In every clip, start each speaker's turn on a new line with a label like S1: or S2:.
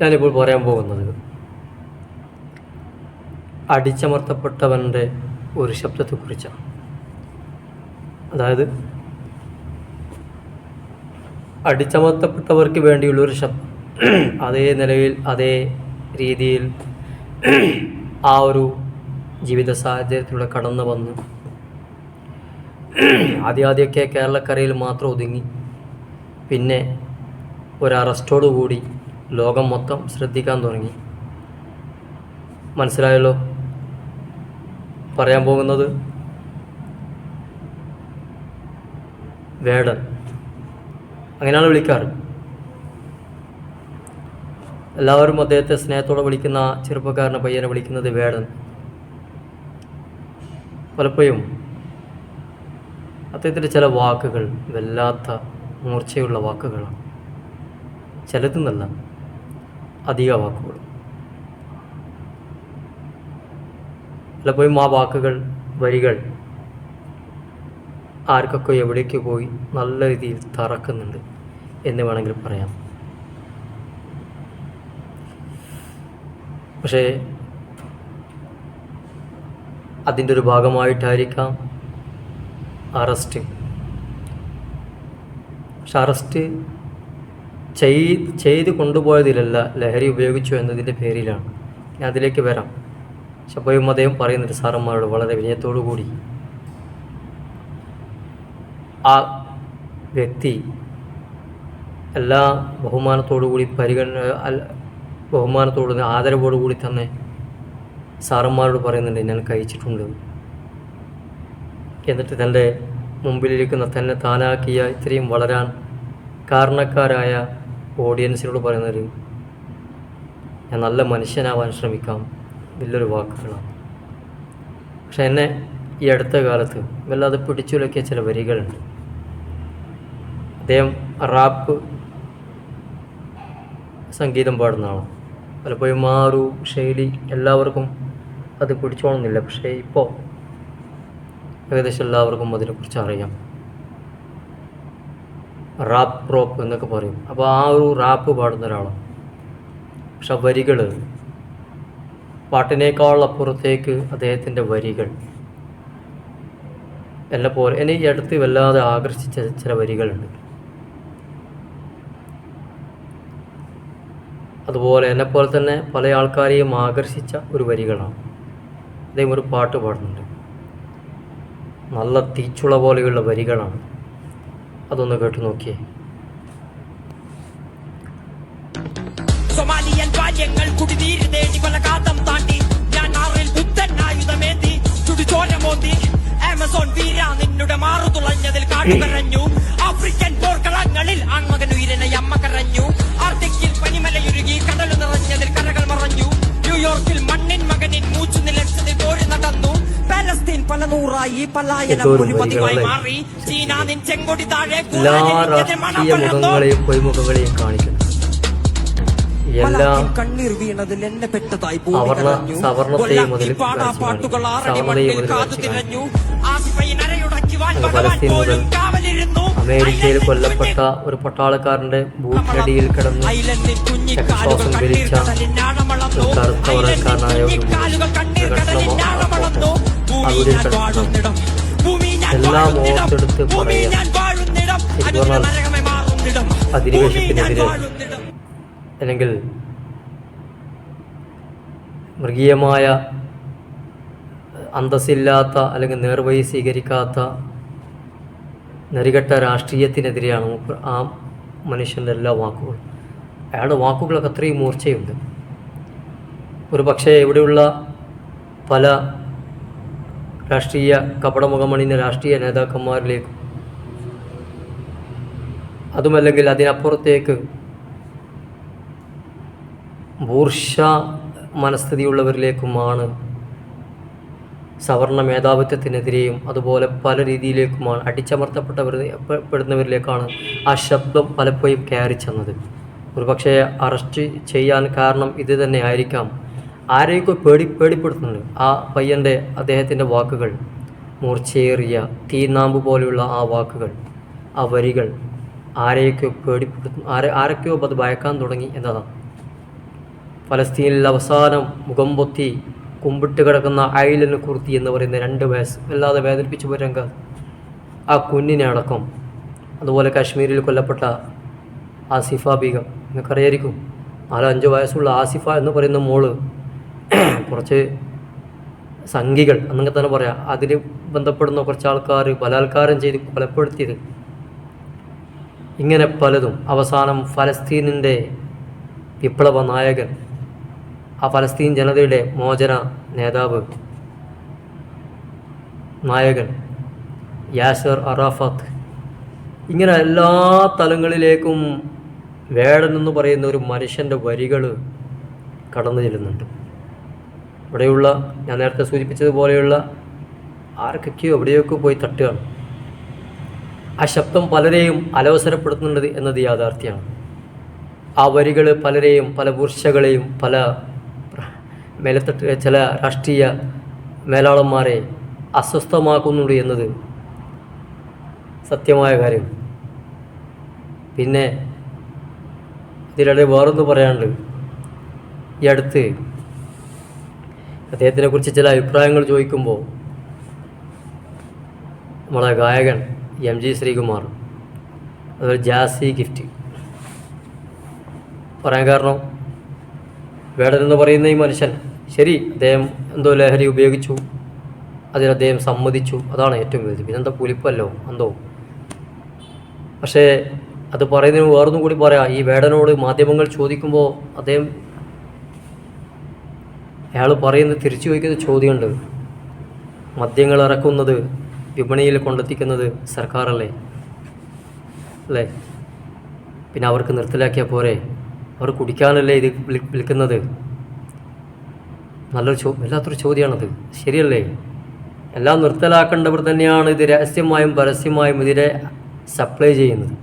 S1: ഞാനിപ്പോൾ പറയാൻ പോകുന്നത് അടിച്ചമർത്തപ്പെട്ടവന്റെ ഒരു ശബ്ദത്തെക്കുറിച്ചാണ്. അതായത് അടിച്ചമർത്തപ്പെട്ടവർക്ക് വേണ്ടിയുള്ള ഒരു ശബ്ദം. അതേ നിലയിൽ അതേ രീതിയിൽ ആ ഒരു ജീവിത സാഹചര്യത്തിലൂടെ കടന്നു വന്ന് ആദ്യാദ്യമൊക്കെ കേരളക്കരയിൽ മാത്രം ഒതുങ്ങി. പിന്നെ ഒരു അറസ്റ്റോടു കൂടി ലോകം മൊത്തം ശ്രദ്ധിക്കാൻ തുടങ്ങി. മനസ്സിലായല്ലോ? പറയാൻ പോകുന്നത്? വേടൻ. അങ്ങനെയാണ് വിളിക്കാറ്. എല്ലാവരും അദ്ദേഹത്തെ സ്നേഹത്തോടെ വിളിക്കുന്ന ചെറുപ്പക്കാരനെ പയ്യനെ വിളിക്കുന്നത് വേടൻ. പലപ്പോഴും അദ്ദേഹത്തിന്റെ ചില വാക്കുകൾ വല്ലാത്ത മൂർച്ചയുള്ള വാക്കുകളാണ്. ചിലതെന്നല്ല അധിക വാക്കുകൾ പലപ്പോഴും ആ വാക്കുകൾ വരികൾ ആർക്കൊക്കെ എവിടേക്ക് പോയി നല്ല രീതിയിൽ തറക്കുന്നുണ്ട് എന്ന് വേണമെങ്കിൽ പറയാം. പക്ഷേ അതിന്റെ ഒരു ഭാഗമായിട്ടായിരിക്കാം അറസ്റ്റ്. പക്ഷെ അറസ്റ്റ് ചെയ് ചെയ്ത് കൊണ്ടുപോയതിലല്ല ലഹരി ഉപയോഗിച്ചു എന്നതിന്റെ പേരിലാണ്. ഞാൻ അതിലേക്ക് വരാം. ശബയും അദ്ദേഹം പറയുന്നുണ്ട് സാറന്മാരോട് വളരെ വിനയത്തോടു കൂടി. ആ വ്യക്തി എല്ലാ ബഹുമാനത്തോടു കൂടി പരിഗണന ബഹുമാനത്തോടു ആദരവോടു കൂടി തന്നെ സാറന്മാരോട് പറയുന്നുണ്ട് ഞാൻ കഴിച്ചിട്ടുണ്ട്. എന്നിട്ട് തന്റെ മുമ്പിലിരിക്കുന്ന തന്നെ താനാക്കിയ ഇത്രയും വളരാൻ കാരണക്കാരായ ഓഡിയൻസിനോട് പറയുന്നത് ഞാൻ നല്ല മനുഷ്യനാവാൻ ശ്രമിക്കാം വലിയൊരു വാക്കുകളാണ്. പക്ഷെ എന്നെ ഈ അടുത്ത കാലത്ത് വല്ലാതെ പിടിച്ചുലക്കിയ ചില വരികളുണ്ട്. അദ്ദേഹം റാപ്പ് സംഗീതം പാടുന്ന ആളാണ്. പലപ്പോഴും മാറു ശൈലി എല്ലാവർക്കും അത് പിടിച്ചോണമെന്നില്ല പക്ഷേ ഇപ്പോൾ ഏകദേശം എല്ലാവർക്കും അതിനെക്കുറിച്ച് അറിയാം. റാപ്പ് റോപ്പ് എന്നൊക്കെ പറയും. അപ്പോൾ ആ ഒരു റാപ്പ് പാടുന്ന ഒരാളാണ് പക്ഷെ വരികൾ പാട്ടിനേക്കാൾ അപ്പുറത്തേക്ക് അദ്ദേഹത്തിന്റെ വരികൾ എന്നെ പോലെ എന്നെ ഈ അടുത്ത് വല്ലാതെ ആകർഷിച്ച ചില വരികളുണ്ട്. അതുപോലെ എന്നെ പോലെ തന്നെ പല ആൾക്കാരെയും ആകർഷിച്ച ഒരു വരികളാണ്. അദ്ദേഹം ഒരു പാട്ട് പാടുന്നുണ്ട്. നല്ല തീച്ചുള പോലെയുള്ള വരികളാണ്. അതൊന്ന് കേട്ടു നോക്കിയേ.
S2: സൊമാലിയൻ ബാല്യങ്ങൾ കുടിനീര് തേടി കൊലകാതം താണ്ടി. ഞാൻ ആറിൽ ബുദ്ധൻ ആയുധമേന്തി ചുടുചോര മോന്തി ആമസോൺ വീര നിന്നുടെ മാറു തുളഞ്ഞതിൽ കാട്ടുകരഞ്ഞു. ആഫ്രിക്കൻ പോർക്കളങ്ങളിൽ ആൺമകൻ ഉയരനെ അമ്മ കരഞ്ഞു. ആർട്ടിക്കിൽ പനിമലയുരുകി കടൽ നിറഞ്ഞതിൽ കരകൾ മറഞ്ഞു. ന്യൂയോർക്കിൽ മണ്ണിൻ മകനിൻ മൂച്ചു നിലച്ചതിൽ പോരി നടന്നു. പാലസ്തീൻ പല നൂറായി പലായനം ഒരു പതിവായി മാറി.
S1: എല്ലാ രാഷ്ട്രീയ മുഖങ്ങളെയും പൊയ്മുഖങ്ങളെയും കാണിക്കുന്നു. എല്ലാ
S2: കണ്ണീർ വീണതിൽ എന്നെ പെട്ടതായി
S1: അമേരിക്കയിൽ കൊല്ലപ്പെട്ട ഒരു പട്ടാളക്കാരന്റെ ഭൂമിയടിയിൽ കിടന്ന്
S2: ശ്വാസം.
S1: ഒരു കറുത്ത
S2: ഐലൻഡിൻ
S1: വർഗക്കാരനായ ഒരു അവിടെ എല്ലാം. ഓർത്തെടുത്ത് പറയാം. അധിനിവേശത്തിനെതിരെ അല്ലെങ്കിൽ മൃഗീയമായ അന്തസ്സില്ലാത്ത അല്ലെങ്കിൽ നേർവഴി സ്വീകരിക്കാത്ത നരികെട്ട രാഷ്ട്രീയത്തിനെതിരെയാണ് ആ മനുഷ്യന്റെ എല്ലാ വാക്കുകളും അയാളുടെ വാക്കുകളൊക്കെ അത്രയും മൂർച്ചയുണ്ട് ഒരു പക്ഷേ ഇവിടെയുള്ള പല രാഷ്ട്രീയ കപടമുഖമണിഞ്ഞ രാഷ്ട്രീയ നേതാക്കന്മാരിലേക്കും. അതുമല്ലെങ്കിൽ അതിനപ്പുറത്തേക്ക് ബൂർഷ മനസ്ഥിതിയുള്ളവരിലേക്കുമാണ് സവർണ മേധാവിത്വത്തിനെതിരെയും അതുപോലെ പല രീതിയിലേക്കുമാണ് അടിച്ചമർത്തപ്പെട്ടവർ പെടുന്നവരിലേക്കാണ് ആ ശബ്ദം പലപ്പോഴും കയറി ചെന്നത് ഒരുപക്ഷെ അറസ്റ്റ് ചെയ്യാൻ കാരണം ഇത് തന്നെ ആയിരിക്കാം. ആരെയൊക്കെ പേടി പേടിപ്പെടുത്തുന്നുണ്ട്? ആ പയ്യന്റെ അദ്ദേഹത്തിന്റെ വാക്കുകൾ മൂർച്ചയേറിയ തീനാമ്പ് പോലെയുള്ള ആ വാക്കുകൾ ആ വരികൾ ആരെയൊക്കെയോ പേടിപ്പെടുത്തുന്നു ആരെ ആരൊക്കെയോ അത് ഭയക്കാൻ തുടങ്ങി എന്നതാണ്. ഫലസ്തീനിൽ അവസാനം മുഖം പൊത്തി കുമ്പിട്ട് കിടക്കുന്ന അയലിന് കുർത്തി എന്ന് പറയുന്ന രണ്ട് വയസ്സ് വല്ലാതെ വേദനിപ്പിച്ചു രംഗം ആ കുഞ്ഞിനെ അടക്കം അതുപോലെ കാശ്മീരിൽ കൊല്ലപ്പെട്ട ആസിഫ ബീഗം നിങ്ങൾക്കറിയായിരിക്കും. നാലോ അഞ്ചോ വയസ്സുള്ള ആസിഫ എന്ന് പറയുന്ന മോൾ കുറച്ച് സംഘികൾ എന്നൊക്കെ തന്നെ പറയാം. അതിന് ബന്ധപ്പെടുന്ന കുറച്ച് ആൾക്കാർ ബലാത്കാരം ചെയ്ത് കൊലപ്പെടുത്തിയത് ഇങ്ങനെ പലതും. അവസാനം ഫലസ്തീനിന്റെ വിപ്ലവ നായകൻ ആ ഫലസ്തീൻ ജനതയുടെ മോചന നേതാവ് നായകൻ യാസർ അറാഫത്ത്. ഇങ്ങനെ എല്ലാ തലങ്ങളിലേക്കും വേടനെന്ന് പറയുന്ന ഒരു മനുഷ്യന്റെ വരികൾ കടന്നു ചെല്ലുന്നുണ്ട്. ഇവിടെയുള്ള ഞാൻ നേരത്തെ സൂചിപ്പിച്ചതുപോലെയുള്ള ആർക്കൊക്കെയോ എവിടെയൊക്കെ പോയി തട്ടുകയാണ്. ആ ശബ്ദം പലരെയും അലവസരപ്പെടുത്തുന്നുണ്ട് എന്നത് യാഥാർത്ഥ്യമാണ്. ആ വരികൾ പലരെയും പല പുരുഷകളെയും പല മേലത്തട്ട് ചില രാഷ്ട്രീയ മേലാളന്മാരെ അസ്വസ്ഥമാക്കുന്നുണ്ട് എന്നത് സത്യമായ കാര്യം. പിന്നെ ഇതിലെ വേറൊന്ന് പറയാനുണ്ട്. ഈ അടുത്ത് അദ്ദേഹത്തിനെ കുറിച്ച് ചില അഭിപ്രായങ്ങൾ ചോദിക്കുമ്പോൾ നമ്മളെ ഗായകൻ എം ജി ശ്രീകുമാർ അതൊരു ജാസി ഗിഫ്റ്റ്. പറയാൻ കാരണം വേടൻ എന്ന് പറയുന്ന ഈ മനുഷ്യൻ. ശരി അദ്ദേഹം എന്തോ ലഹരി ഉപയോഗിച്ചു. അതിന് അദ്ദേഹം സമ്മതിച്ചു. അതാണ് ഏറ്റവും വലുത്. പിന്നെന്താ പുലിപ്പല്ലോ എന്തോ? പക്ഷേ അത് പറയുന്നതിന് വേറൊന്നും കൂടി പറയാം. ഈ വേടനോട് മാധ്യമങ്ങൾ ചോദിക്കുമ്പോൾ അദ്ദേഹം അയാൾ പറയുന്നത് തിരിച്ചു ചോദിക്കുന്ന ചോദ്യമുണ്ട്. മദ്യങ്ങൾ ഇറക്കുന്നത് വിപണിയിൽ കൊണ്ടെത്തിക്കുന്നത് സർക്കാരല്ലേ? അല്ലേ? പിന്നെ അവർക്ക് നിർത്തലാക്കിയാൽ പോരെ? അവർ കുടിക്കാനല്ലേ ഇത് വിൽക്കുന്നത് നല്ലൊരു ചോ വല്ലാത്തൊരു ചോദ്യമാണത്. ശരിയല്ലേ? എല്ലാം നിർത്തലാക്കേണ്ടവർ തന്നെയാണ് ഇത് രഹസ്യമായും പരസ്യമായും ഇതിനെ സപ്ലൈ ചെയ്യുന്നത്.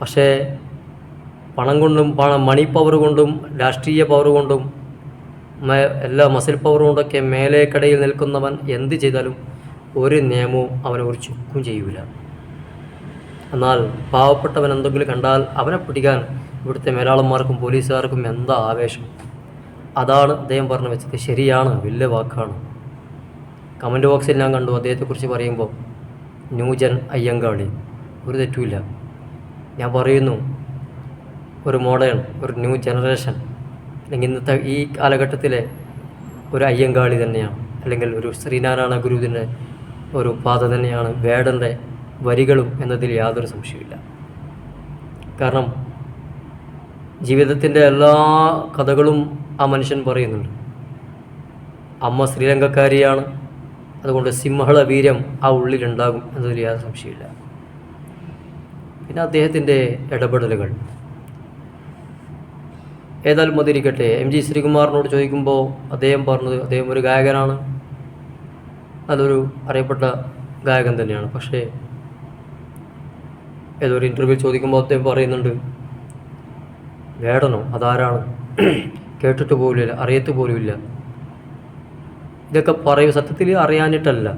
S1: പക്ഷേ പണം കൊണ്ടും പണം മണി പവർ കൊണ്ടും രാഷ്ട്രീയ പവർ കൊണ്ടും എല്ലാ മസിൽ പവറും കൊണ്ടൊക്കെ മേലേക്കടയിൽ നിൽക്കുന്നവൻ എന്ത് ചെയ്താലും ഒരു നിയമവും അവനെ ഒരു ചുക്കും ചെയ്യൂല. എന്നാൽ പാവപ്പെട്ടവൻ എന്തെങ്കിലും കണ്ടാൽ അവനെ പിടിക്കാൻ ഇവിടുത്തെ മേലാളന്മാർക്കും പോലീസുകാർക്കും എന്താ ആവേശം? അതാണ് അദ്ദേഹം പറഞ്ഞു വെച്ചത്. ശരിയാണ് വലിയ വാക്കാണ്. കമന്റ് ബോക്സിൽ ഞാൻ കണ്ടു. അദ്ദേഹത്തെക്കുറിച്ച് പറയുമ്പോൾ ന്യൂജൻ അയ്യങ്കാളി ഒരു തെറ്റുമില്ല. ഞാൻ പറയുന്നു ഒരു മോഡേൺ ഒരു ന്യൂ ജനറേഷൻ അല്ലെങ്കിൽ ഇന്നത്തെ ഈ കാലഘട്ടത്തിലെ ഒരു അയ്യങ്കാളി തന്നെയാണ് അല്ലെങ്കിൽ ഒരു ശ്രീനാരായണ ഗുരുവിന്റെ ഒരു പാത തന്നെയാണ് വേടന്റെ വരികളും എന്നതിൽ യാതൊരു സംശയമില്ല കാരണം ജീവിതത്തിന്റെ എല്ലാ കഥകളും ആ മനുഷ്യൻ പറയുന്നുണ്ട്. അമ്മ ശ്രീലങ്കക്കാരിയാണ് അതുകൊണ്ട് സിംഹള വീര്യം ആ ഉള്ളിലുണ്ടാകും എന്നതിൽ യാതൊരു സംശയമില്ല പിന്നെ അദ്ദേഹത്തിന്റെ ഇടപെടലുകൾ. ഏതായാലും മതിരിക്കട്ടെ എം ജി ശ്രീകുമാറിനോട് ചോദിക്കുമ്പോൾ അദ്ദേഹം പറഞ്ഞത് അദ്ദേഹം ഒരു ഗായകനാണ്. നല്ലൊരു അറിയപ്പെട്ട ഗായകൻ തന്നെയാണ്. പക്ഷേ ഏതോ ഒരു ഇന്റർവ്യൂ ചോദിക്കുമ്പോൾ അദ്ദേഹം പറയുന്നുണ്ട് വേടനോ അതാരാണ്? കേട്ടിട്ട് പോലുമില്ല അറിയത്ത് പോലുമില്ല. ഇതൊക്കെ പറയും. സത്യത്തിൽ അറിയാനിട്ടല്ല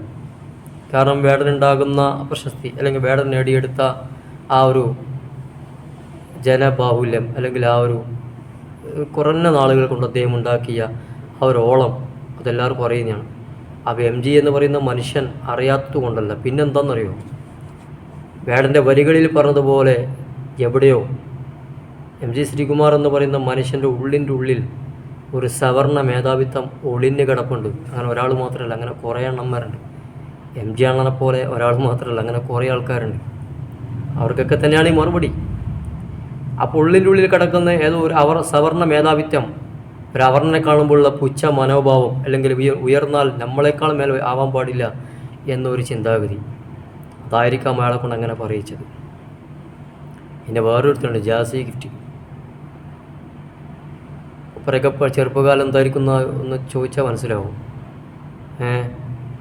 S1: കാരണം വേടനുണ്ടാകുന്ന പ്രശസ്തി അല്ലെങ്കിൽ വേടൻ നേടിയെടുത്ത ആ ഒരു ജനബാഹുല്യം അല്ലെങ്കിൽ ആ ഒരു കുറഞ്ഞ നാളുകൾ കൊണ്ട് അദ്ദേഹം ഉണ്ടാക്കിയ ആ ഒരു ഓളം അതെല്ലാവർക്കും അറിയുന്നതാണ്. അപ്പോൾ എം ജി എന്ന് പറയുന്ന മനുഷ്യൻ അറിയാത്തത് കൊണ്ടല്ല. പിന്നെന്താണെന്നറിയോ? വേടന്റെ വരികളിൽ പറഞ്ഞതുപോലെ എവിടെയോ എം ജി ശ്രീകുമാർ എന്ന് പറയുന്ന മനുഷ്യന്റെ ഉള്ളിന്റെ ഉള്ളിൽ ഒരു സവർണ മേധാവിത്വം ഒളിഞ്ഞ് കിടപ്പുണ്ട്. അങ്ങനെ ഒരാൾ മാത്രമല്ല അങ്ങനെ കുറേ എണ്ണന്മാരുണ്ട് എം ജി അണ്ണനെ പോലെ ഒരാൾ മാത്രമല്ല അങ്ങനെ കുറേ ആൾക്കാരുണ്ട്. അവർക്കൊക്കെ തന്നെയാണ് ഈ മറുപടി. അപ്പോൾ ഉള്ളിന്റെ ഉള്ളിൽ കിടക്കുന്ന ഏതോ ഒരു അവർ സവർണ മേധാവിത്വം ഒരു അവർണനെ കാണുമ്പോഴുള്ള പുച്ഛ മനോഭാവം അല്ലെങ്കിൽ ഉയർ ഉയർന്നാൽ നമ്മളെക്കാൾ മേൽ ആവാൻ പാടില്ല എന്നൊരു ചിന്താഗതി. അതായിരിക്കാം അയാളെ കൊണ്ട് അങ്ങനെ പറയിച്ചത്. പിന്നെ വേറൊരുത്തരുണ്ട് ജാസി ഗിഫ്റ്റ്. ഒപ്പരൊക്കെ ചെറുപ്പകാലം എന്തായിരിക്കുന്ന ഒന്ന് ചോദിച്ചാൽ മനസ്സിലാവും. ഏ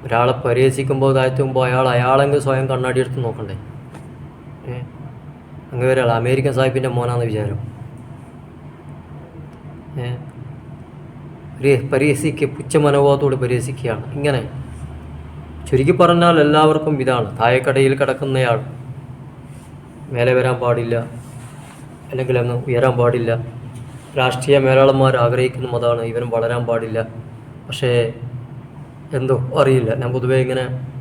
S1: ഒരാളെ പരിഹസിക്കുമ്പോൾ താഴ്ത്തുമ്പോൾ അയാൾ അയാളെങ്കിൽ സ്വയം കണ്ണാടി എടുത്ത് നോക്കണ്ടേ? ഏ അങ്ങനെ ഒരാൾ അമേരിക്കൻ സാഹിബിന്റെ മോനാന്ന് വിചാരം. ഏ? പരിഹസിക്ക് പുച്ഛ മനോഭാവത്തോട് പരിഹസിക്കുകയാണ്. ഇങ്ങനെ. ചുരുക്കി പറഞ്ഞാൽ എല്ലാവർക്കും ഇതാണ്. താഴെക്കടയിൽ കിടക്കുന്നയാൾ മേലെ വരാൻ പാടില്ല. അല്ലെങ്കിൽ അങ്ങ് ഉയരാൻ പാടില്ല. രാഷ്ട്രീയ മേലാളന്മാർ ആഗ്രഹിക്കുന്നതും അതാണ്. ഇവനും വളരാൻ പാടില്ല. പക്ഷേ എന്തോ അറിയില്ല. ഞാൻ പൊതുവേ ഇങ്ങനെ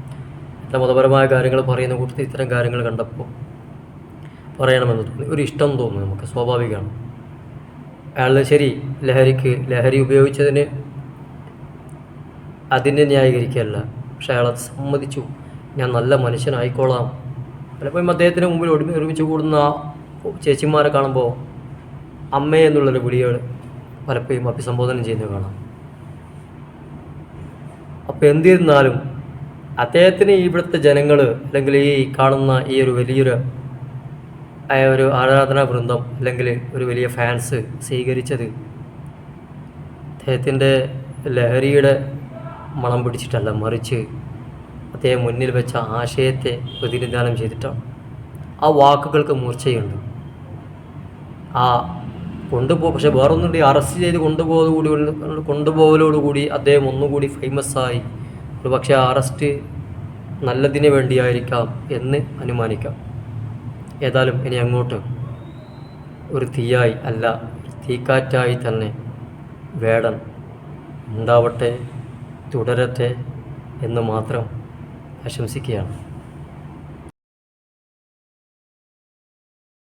S1: മതപരമായ കാര്യങ്ങൾ പറയുന്ന കൂട്ടത്തിൽ ഇത്തരം കാര്യങ്ങൾ കണ്ടപ്പോൾ പറയണമെന്ന് തോന്നി. ഒരു ഇഷ്ടം തോന്നുന്നു നമുക്ക് സ്വാഭാവികമാണ്. അയാൾ ശരി ലഹരിക്ക് ലഹരി ഉപയോഗിച്ചതിന് അതിനെ ന്യായീകരിക്കുകയല്ല പക്ഷെ അയാളത് സമ്മതിച്ചു. ഞാൻ നല്ല മനുഷ്യനായിക്കോളാം. പലപ്പോഴും അദ്ദേഹത്തിന് മുമ്പിൽ ഒടുമി ഒരുമിച്ച് കൂടുന്ന ചേച്ചിമാരെ കാണുമ്പോൾ അമ്മ എന്നുള്ളൊരു വിളികൾ പലപ്പോഴും അഭിസംബോധന ചെയ്യുന്നത് കാണാം. അപ്പോൾ എന്തിരുന്നാലും അദ്ദേഹത്തിന് ഇവിടുത്തെ ജനങ്ങൾ അല്ലെങ്കിൽ ഈ കാണുന്ന ഈ ഒരു വലിയൊരു ആ ഒരു ആരാധനാ വൃന്ദം അല്ലെങ്കിൽ ഒരു വലിയ ഫാൻസ് സ്വീകരിച്ചത് അദ്ദേഹത്തിന്റെ ലഹരിയുടെ മണം പിടിച്ചിട്ടല്ല മറിച്ച് അദ്ദേഹം മുന്നിൽ വെച്ച ആശയത്തെ പ്രതിനിധാനം ചെയ്തിട്ടാണ് ആ വാക്കുകൾക്ക് മൂർച്ചയുണ്ട്. ആ കൊണ്ടുപോ പക്ഷെ വേറൊന്നുകൂടി അറസ്റ്റ് ചെയ്ത് കൊണ്ടുപോകുകൂടി കൊണ്ടുപോകലോടുകൂടി അദ്ദേഹം ഒന്നുകൂടി ഫേമസ് ആയി. ഒരു പക്ഷേ അറസ്റ്റ് നല്ലതിന് വേണ്ടിയായിരിക്കാം എന്ന് അനുമാനിക്കാം. ഏതായാലും ഇനി അങ്ങോട്ട് ഒരു തീയായി അല്ല തീക്കാറ്റായി തന്നെ വേടൻ ഉണ്ടാവട്ടെ തുടരട്ടെ എന്ന് മാത്രം ആശംസിക്കുകയാണ്.